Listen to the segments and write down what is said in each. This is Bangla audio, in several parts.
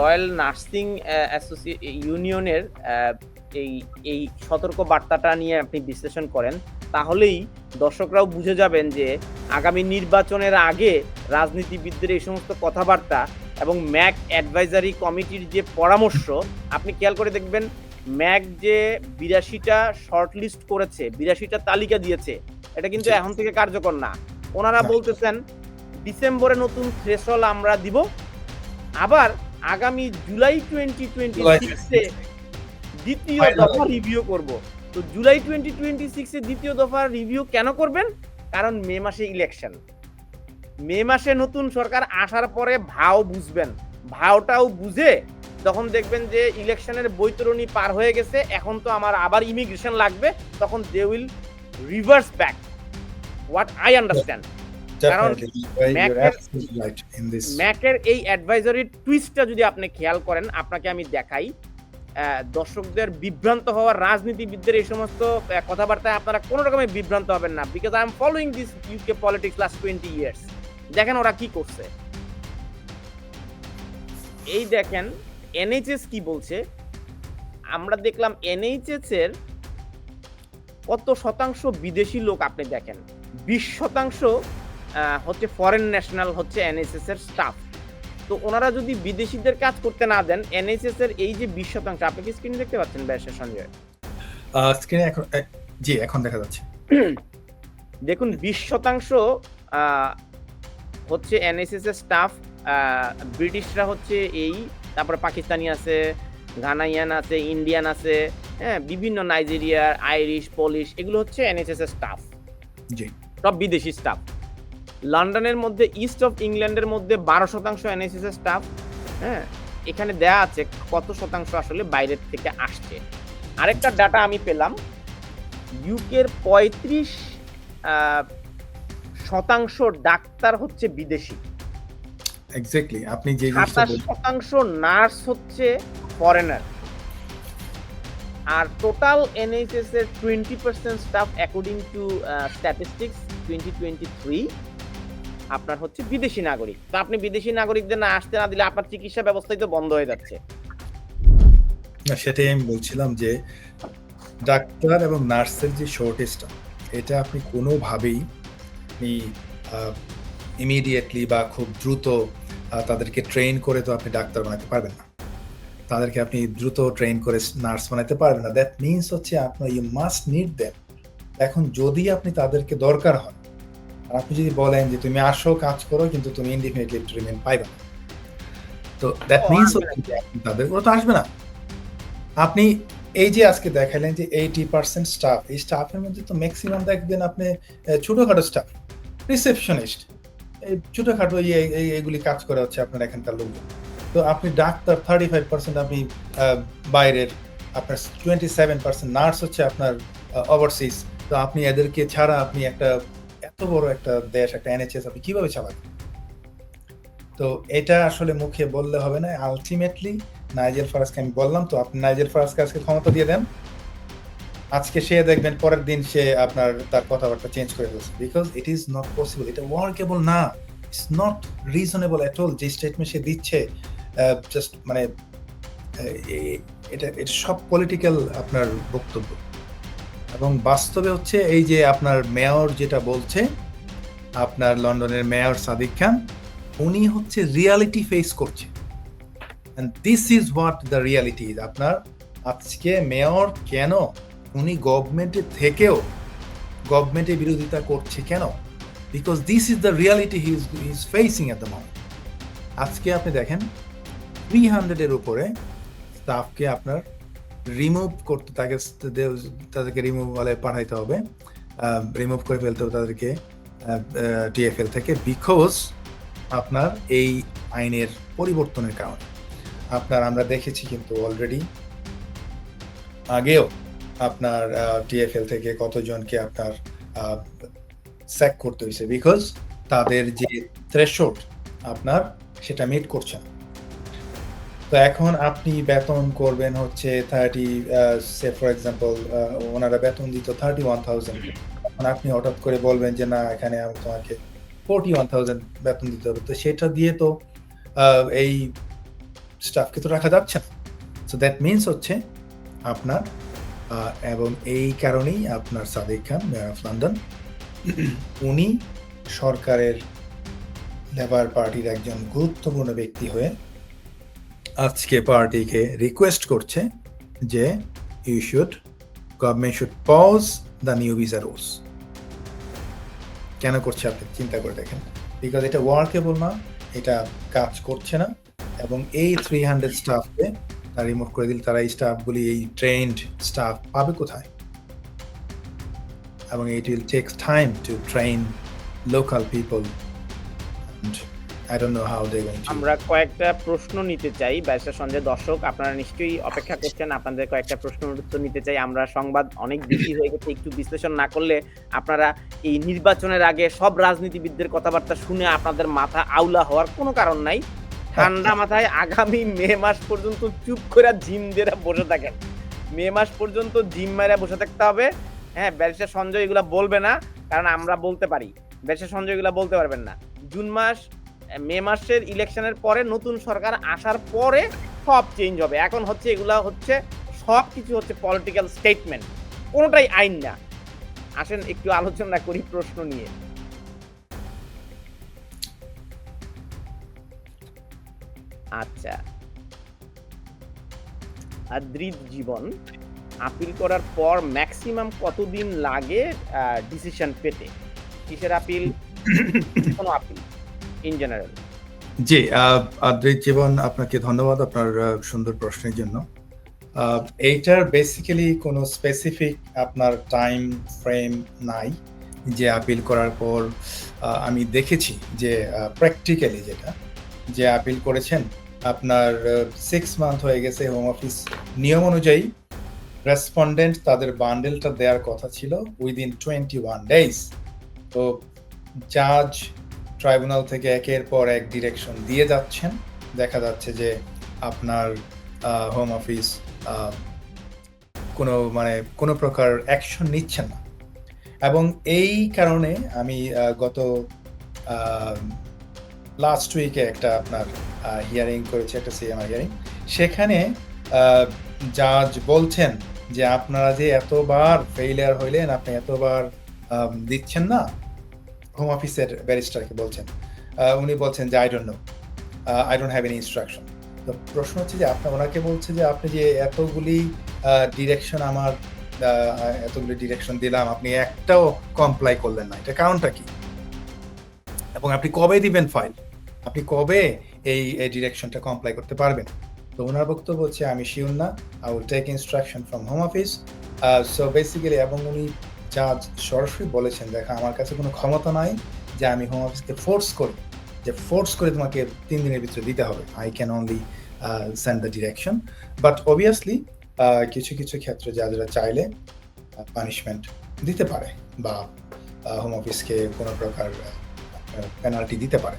রয়্যাল নার্সিং ইউনিয়নের এই এই সতর্ক বার্তাটা নিয়ে আপনি বিশ্লেষণ করেন তাহলেই দর্শকরাও বুঝে যাবেন যে আগামী নির্বাচনের আগে রাজনীতিবিদদের এই সমস্ত কথাবার্তা এবং ম্যাক অ্যাডভাইজারি কমিটির যে পরামর্শ আপনি খেয়াল করে দেখবেন ম্যাক যে বিরাশিটা শর্ট লিস্ট করেছে বিরাশিটা তালিকা দিয়েছে এটা কিন্তু এখন থেকে কার্যকর না। ওনারা বলতেছেন ডিসেম্বরে নতুন থ্রেশল আমরা দিব আবার আগামী জুলাই টোয়েন্টি টোয়েন্টি সিক্সে দ্বিতীয়. দফা রিভিউ করব। তো জুলাই টোয়েন্টি টোয়েন্টি সিক্সে দ্বিতীয় দফা রিভিউ কেন করবেন? কারণ মে মাসে ইলেকশন মে মাসে নতুন সরকার আসার পরে ভাও বুঝবেন। ভাওটাও বুঝে তখন দেখবেন যে ইলেকশনের বৈতরণী পার হয়ে গেছে। এখন তো আমার আবার ইমিগ্রেশন লাগবে। তখন they will reverse back what I understand কারণ. ম্যাকের এই অ্যাডভাইজারি টুইস্টটা যদি আপনি খেয়াল করেন আপনাকে আমি দেখাই। দর্শকদের বিভ্রান্ত হওয়ার রাজনীতিবিদদের এই সমস্ত কথাবার্তায় আপনারা কোনো রকমের বিভ্রান্ত হবেন না। Because I am following this UK politics last twenty years দেখেন ওরা কি করছে। এই দেখেন এনএইচএস কি বলছে? আমরা দেখলাম এনএইচএস এর কত শতাংশ বিদেশি লোক আপনি দেখেন। বিশ শতাংশ হচ্ছে ফরেন ন্যাশনাল হচ্ছে এনএসএস এর স্টাফ তো ওনারা যদি বিদেশিদের কাজ করতে না দেন এনএসএস এর এই যে বিশ শতাংশ আপনি কি স্ক্রিনে দেখতে পাচ্ছেন ব্যাসের সঞ্জয়? স্ক্রিনে এখন জি এখন দেখা যাচ্ছে। দেখুন বিশ শতাংশ হচ্ছে এনএসএস এর স্টাফ ব্রিটিশরা হচ্ছে এই তারপরে পাকিস্তানি আছে ঘানাইয়ান আছে ইন্ডিয়ান আছে হ্যাঁ বিভিন্ন নাইজেরিয়ার আইরিশ পলিশ এগুলো হচ্ছে এনএসএস এর স্টাফ জি। সব বিদেশি স্টাফ লন্ডনের মধ্যে ইস্ট অফ ইংল্যান্ডের মধ্যে বারো শতাংশ এনএসএস এর স্টাফ হ্যাঁ? এখানে দেয়া আছে কত শতাংশ আসলে বাইরের থেকে আসছে। আরেকটা ডাটা আমি পেলাম ইউকের পঁয়ত্রিশ শতাংশ ডাক্তার হচ্ছে বিদেশি। এক্স্যাক্টলি আপনি যে সাতাশ শতাংশ নার্স হচ্ছে ফরেনার আর টোটাল এনএইচএস এর twenty percent staff according to statistics twenty twenty three আপনার হচ্ছে বিদেশি নাগরিক। তো আপনি বিদেশি নাগরিকদের না আসতে না দিলে আপনার চিকিৎসা ব্যবস্থাই তো বন্ধ হয়ে যাচ্ছে। সেটাই আমি বলছিলাম যে ডাক্তার এবং নার্সের যে শর্টেজটা এটা আপনি কোনোভাবেই ইমিডিয়েটলি বা খুব দ্রুত তাদেরকে ট্রেন করে তো আপনি ডাক্তার বানাতে পারবেন না। তাদেরকে আপনি দ্রুত ট্রেন করে নার্স বানাতে পারবেন না। দ্যাট মিনস হচ্ছে আপনার ইউ মাস্ট নিড দেম এখন যদি আপনি তাদেরকে দরকার হয় আর আপনি যদি বলেন যে তুমি আসো কাজ করো কিন্তু তুমি ইনডিফিনিটলি ট্রিটমেন্ট পাইবে না। তো দ্যাট মিনস তাদের ওরা তো আসবে না। আপনি এই যে আজকে দেখালেন যে এইটি পার্সেন্ট স্টাফ এই স্টাফের মধ্যে তো ম্যাক্সিমাম দেখবেন আপনি ছোটখাটো স্টাফ রিসেপশনিস্ট এই ছোটখাটো এই এই- এই- এইগুলি কাজ করে হচ্ছে আপনার এখানকার লোক তো আপনি ডাক্তার থার্টি ফাইভ পার্সেন্ট আপনি বাইরের আপনার টোয়েন্টি সেভেন পার্সেন্ট নার্স হচ্ছে আপনার ওভারসিজ তো আপনি এদেরকে ছাড়া আপনি একটা বড় একটা দেশ, একটা এনএচএস আপনি কীভাবে চালাবেন তো এটা আসলে মুখে বললে হবে না। আলটিমেটলি নাইজেল ফারাজকে আমি বললাম, তো আপনি নাইজেল ফারাজকে আজকে ক্ষমতা দিয়ে দেন। আজকে সে দেখবেন, পরের দিন সে আপনার তার কথাবার্তা চেঞ্জ করে ফেলছে। Because it is not possible এটা ওয়ার্কেবল না। It's not reasonable at all যে স্টেটমেন্ট সে দিচ্ছে জাস্ট মানে এটা এটা সব পলিটিক্যাল আপনার বক্তব্য। এবং বাস্তবে হচ্ছে এই যে আপনার মেয়র যেটা বলছে, আপনার লন্ডনের মেয়র সাদিক খান, উনি হচ্ছে রিয়ালিটি ফেস করছে। This is what the reality আপনার আজকে মেয়র কেন? উনি গভর্নমেন্টের থেকেও গভর্নমেন্টের বিরোধিতা করছে কেন? Because this is the reality he is facing at the moment আজকে আপনি দেখেন থ্রি হান্ড্রেডের উপরে স্টাফকে আপনার রিমুভ করতে তাকে তাদেরকে রিমুভালে পাঠাইতে হবে। রিমুভ করে ফেলতে হবে তাদেরকে টিএফএল থেকে বিকজ আপনার এই আইনের পরিবর্তনের কারণে। আপনার আমরা দেখেছি কিন্তু অলরেডি আগেও আপনার টিএফএল থেকে কতজনকে আপনার স্যাক করতে হয়েছে বিকজ তাদের যে থ্রেশোল্ড আপনার সেটা মিট করছে না। তো এখন আপনি বেতন করবেন হচ্ছে থার্টি সে ফর এক্সাম্পল ওনারা বেতন দিত থার্টি ওয়ান থাউজেন্ড আপনি হঠাৎ করে বলবেন যে, না, এখানে আমি তোমাকে ফোরটি ওয়ান থাউজেন্ড বেতন দিতে হবে। তো সেটা দিয়ে তো এই স্টাফকে তো রাখা যাচ্ছে না। সো দ্যাট মিনস হচ্ছে আপনার এবং এই কারণেই আপনার Sadiq Khan mayor of London উনি সরকারের লেবার পার্টির একজন গুরুত্বপূর্ণ ব্যক্তি হয়ে আজকে পার্টিকে রিকোয়েস্ট করছে যে you should government should pause the new visa rules কেন করছে আপনি চিন্তা করে দেখেন। বিকজ এটা ওয়ার্কেবল না, এটা কাজ করছে না, এবং এই থ্রি হান্ড্রেড স্টাফকে তারা রিমুভ করে দিলে। তারা এই স্টাফগুলি এই ট্রেন্ড স্টাফ পাবে কোথায়? এবং it will take time to train local people I don't know how they going আমরা কয়েকটা প্রশ্ন নিতে চাই ব্যারিস্টার সঞ্জয়, দর্শক, আপনারা নিশ্চয়ই অপেক্ষা করছেন, আপনাদের কয়েকটা প্রশ্নের উত্তর নিতে চাই। আমরা সংবাদ অনেক বেশি হয়ে গেছে, একটু বিশ্লেষণ না করলে আপনারা এই নির্বাচনের আগে সব রাজনীতিবিদদের কথাবার্তা শুনে আপনাদের মাথা আউলা হওয়ার কোনো কারণ নাই। ঠান্ডা মাথায় আগামী মে মাস পর্যন্ত চুপ করে জিম দিয়ে বসে থাকেন। মে মাস পর্যন্ত জিম মেরে বসে থাকতে হবে। হ্যাঁ ব্যারিস্টার সঞ্জয় এগুলা বলবে না, কারণ আমরা বলতে পারি। ব্যারিস্টার সঞ্জয় এগুলা বলতে পারবেন না। জুন মাস মে মাসের ইলেকশনের পরে নতুন সরকার আসার পরে সব চেঞ্জ হবে। এখন হচ্ছে এগুলা হচ্ছে, সব কিছু হচ্ছে পলিটিক্যাল স্টেটমেন্ট কোনোটাই আইন না। আসেন, একটু আলোচনা করি প্রশ্ন নিয়ে। আচ্ছা। আদ্রিত জীবন আপিল করার পর ম্যাক্সিমাম কতদিন লাগে ডিসিশন পেতে? কিসের আপিল কোনো আপিল ইন জেনারেল জি আহ, আদ্রিত জীবন আপনাকে ধন্যবাদ আপনার সুন্দর প্রশ্নের জন্য। এইটার বেসিক্যালি কোনো স্পেসিফিক আপনার টাইম ফ্রেম নাই যে আপিল করার পর আমি দেখেছি যে প্র্যাকটিক্যালি যেটা যে আপিল করেছেন আপনার সিক্স মান্থ হয়ে গেছে হোম অফিস নিয়ম অনুযায়ী রেসপন্ডেন্ট তাদের বান্ডেলটা দেওয়ার কথা ছিল উইদিন টোয়েন্টি ওয়ান ডেজ তো জাজ ট্রাইব্যুনাল থেকে একের পর এক ডিরেকশন দিয়ে যাচ্ছেন। দেখা যাচ্ছে যে আপনার হোম অফিস কোনো মানে কোনো প্রকার অ্যাকশন নিচ্ছেন না। এবং এই কারণে আমি গত লাস্ট উইকে একটা আপনার হিয়ারিং করেছি, একটা সিএমআর হিয়ারিং সেখানে জাজ বলছেন যে আপনারা যে এতবার ফেইলিয়ার হইলেন, আপনি এতবার দিচ্ছেন না হোম অফিসের ব্যারিস্টারকে বলছেন উনি বলছেন যে I don't know I don't have any instruction তো প্রশ্ন হচ্ছে যে আপনার ওনাকে বলছে যে, আপনি যে এতগুলি ডিরেকশন আমার এতগুলি ডিরেকশন দিলাম, আপনি একটাও কমপ্লাই করলেন না। এটা কারণটা কি? এবং আপনি কবে দিবেন ফাইল আপনি কবে এই ডিরেকশনটা কমপ্লাই করতে পারবেন? তো ওনার বক্তব্য হচ্ছে, আমি শিওর না I will take instruction from home office so basically এবং উনি জাজ সরাসরি বলেছেন, দেখা, আমার কাছে কোনো ক্ষমতা নাই যে আমি হোম অফিসকে ফোর্স করি যে ফোর্স করে তোমাকে তিন দিনের ভিতরে দিতে হবে। I can only send the direction but obviously কিছু কিছু ক্ষেত্রে যারা চাইলে পানিশমেন্ট দিতে পারে বা হোম অফিসকে কোনো প্রকার পেনাল্টি দিতে পারে।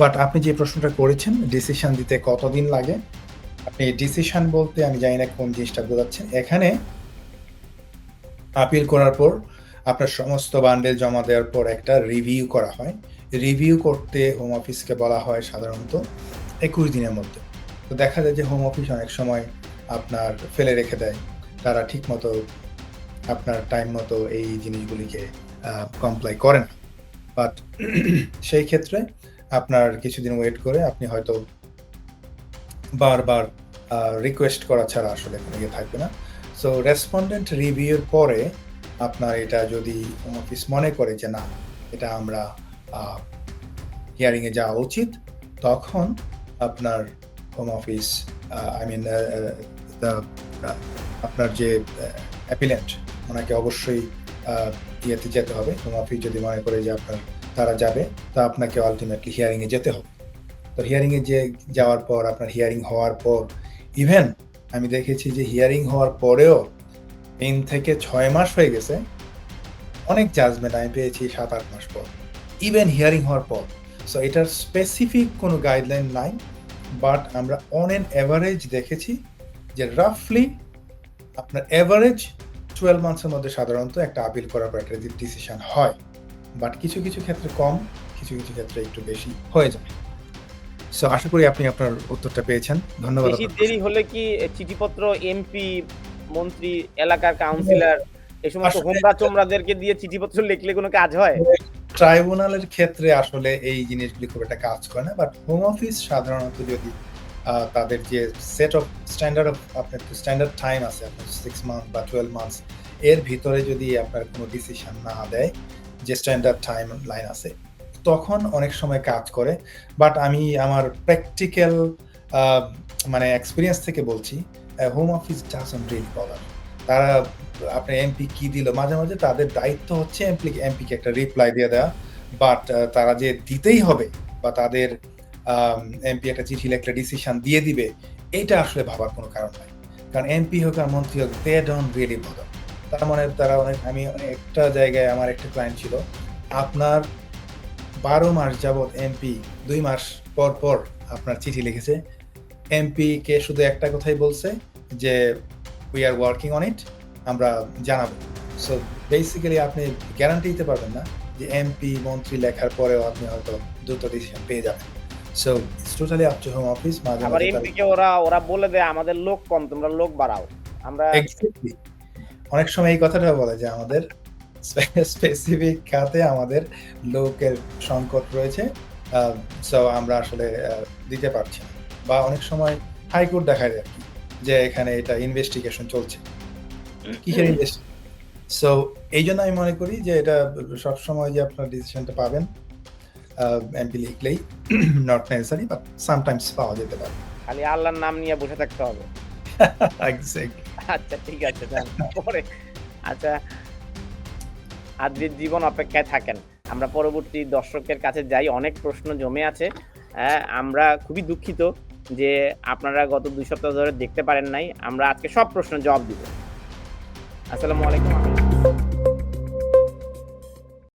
বাট আপনি যে প্রশ্নটা করেছেন ডিসিশন দিতে কতদিন লাগে? আপনি ডিসিশন বলতে আমি জানি না কোন জিনিসটা বোঝাচ্ছেন। এখানে আপিল করার পর আপনার সমস্ত বান্ডেল জমা দেওয়ার পর একটা রিভিউ করা হয়। রিভিউ করতে হোম অফিসকে বলা হয় সাধারণত একুশ দিনের মধ্যে। তো দেখা যায় যে হোম অফিস অনেক সময় আপনার ফেলে রেখে দেয়। তারা ঠিক মতো আপনার টাইম মতো এই জিনিসগুলিকে কমপ্লাই করে না। বাট সেই ক্ষেত্রে আপনার কিছুদিন ওয়েট করে আপনি হয়তো বারবার রিকোয়েস্ট করা ছাড়া আসলে কোনো ইয়ে থাকবে না। সো রেসপন্ডেন্ট রিভিউর পরে আপনার এটা যদি অফিস মনে করে যে না, এটা আমরা হিয়ারিংয়ে যাওয়া উচিত, তখন আপনার হোম অফিস আই মিন আপনার যে অ্যাপিলেন্ট ওনাকে অবশ্যই ইয়েতে যেতে হবে। হোম অফিস যদি মনে করে যে আপনার, তারা যাবে, তা আপনাকে আলটিমেটলি হিয়ারিংয়ে যেতে হবে। তো হিয়ারিংয়ে যে, যাওয়ার পর, আপনার হিয়ারিং হওয়ার পর ইভেন আমি দেখেছি যে হিয়ারিং হওয়ার পরেও তিন থেকে ছয় মাস হয়ে গেছে। অনেক জাজমেন্ট আমি পেয়েছি সাত, আট মাস পর। ইভেন হিয়ারিং হওয়ার পর। সো এটার স্পেসিফিক কোনো গাইডলাইন নাই বাট আমরা অন এন অ্যাভারেজ দেখেছি যে রাফলি আপনার অ্যাভারেজ টুয়েলভ মান্থসের মধ্যে সাধারণত একটা আপিল করার পর একটা ডিসিশন হয়। বাট কিছু কিছু ক্ষেত্রে কম, কিছু কিছু ক্ষেত্রে একটু বেশি হয়ে যায়। সো আশা করি আপনি আপনার উত্তরটা পেয়েছেন। ধন্যবাদ বেশি দেরি হলে কি চিঠিপত্র এমপি মন্ত্রী এলাকার কাউন্সিলর এই সমস্ত হোমরা চোমরাদেরকে দিয়ে চিঠিপত্র লিখলে কোনো কাজ হয়? ট্রাইব্যুনালের ক্ষেত্রে আসলে এই জিনিসগুলি খুব একটা কাজ করে না বাট হোম অফিস সাধারণত যদি তাদের যে সেট অফ স্ট্যান্ডার্ড অফ আপনার স্ট্যান্ডার্ড টাইম আছে আপনার সিক্স মান্থ বা টুয়েলভ মান্থস এর ভিতরে যদি আপনার কোনো ডিসিশন না দেয় যে স্ট্যান্ডার্ড টাইম লাইন আছে তখন অনেক সময় কাজ করে বাট আমি আমার প্র্যাকটিক্যাল মানে এক্সপিরিয়েন্স থেকে বলছি হোম অফিস ডাজন রিয়েলি বলার তারা আপনার এমপি কি দিল? মাঝে মাঝে তাদের দায়িত্ব হচ্ছে এমপি এমপিকে একটা রিপ্লাই দিয়ে দেওয়া বাট তারা যে দিতেই হবে বা তাদের এমপি একটা চিঠি একটা ডিসিশন দিয়ে দিবে, এটা আসলে ভাবার কোনো কারণ নাই। কারণ এমপি হোক আর মন্ত্রী হোক দে ডোন্ট রিয়েলি বদার তার মানে তারা অনেক, আমি একটা জায়গায় আমার একটা ক্লায়েন্ট ছিল, আপনার বারো মাস যাবৎ এমপি দুই মাস পর পর আপনার চিঠি লিখেছে। এমপি কে শুধু একটা কথাই বলছে যে we are working on it আমরা জানাব। সো বেসিক্যালি আপনি গ্যারান্টি দিতে পারবেন না যে এমপি মন্ত্রী লেখার পরেও আপনি হয়তো দ্রুত ডিসিশন পেয়ে যাবেন। So it's totally up to home office মাঝে আবার মাঝে এমপি কে ওরা ওরা বলে দেয় আমাদের লোক কম তোমরা লোক বাড়াও। আমরা অনেক সময় এই কথাটা বলে যে আমাদের স্পেসিফিক খাতে আমাদের লোকের সংকট রয়েছে সো আমরা আসলে দিতে পারছি না। বা অনেক সময় হাইকোর্ট দেখায় আর কি যে এখানে এটা ইনভেস্টিগেশন চলছে। কিসের সো এই জন্য আমি মনে করি যে এটা সব সময় যে আপনার ডিসিশনটা পাবেন এমপি লিখলেই নট নেসেসারি বাট সামটাইমস পাওয়া যেতে পারে। খালি আল্লাহর নাম নিয়ে বসে থাকতে হবে। আচ্ছা ঠিক আছে পরে। আচ্ছা আদ্রির জীবন অপেক্ষায় থাকেন। আমরা পরবর্তী দর্শকের কাছে যাই অনেক প্রশ্ন জমে আছে। হ্যাঁ, আমরা খুবই দুঃখিত যে আপনারা গত দুই সপ্তাহ ধরে দেখতে পারেন নাই। আমরা আজকে সব প্রশ্ন জবাব দিব। আসসালামু আলাইকুম।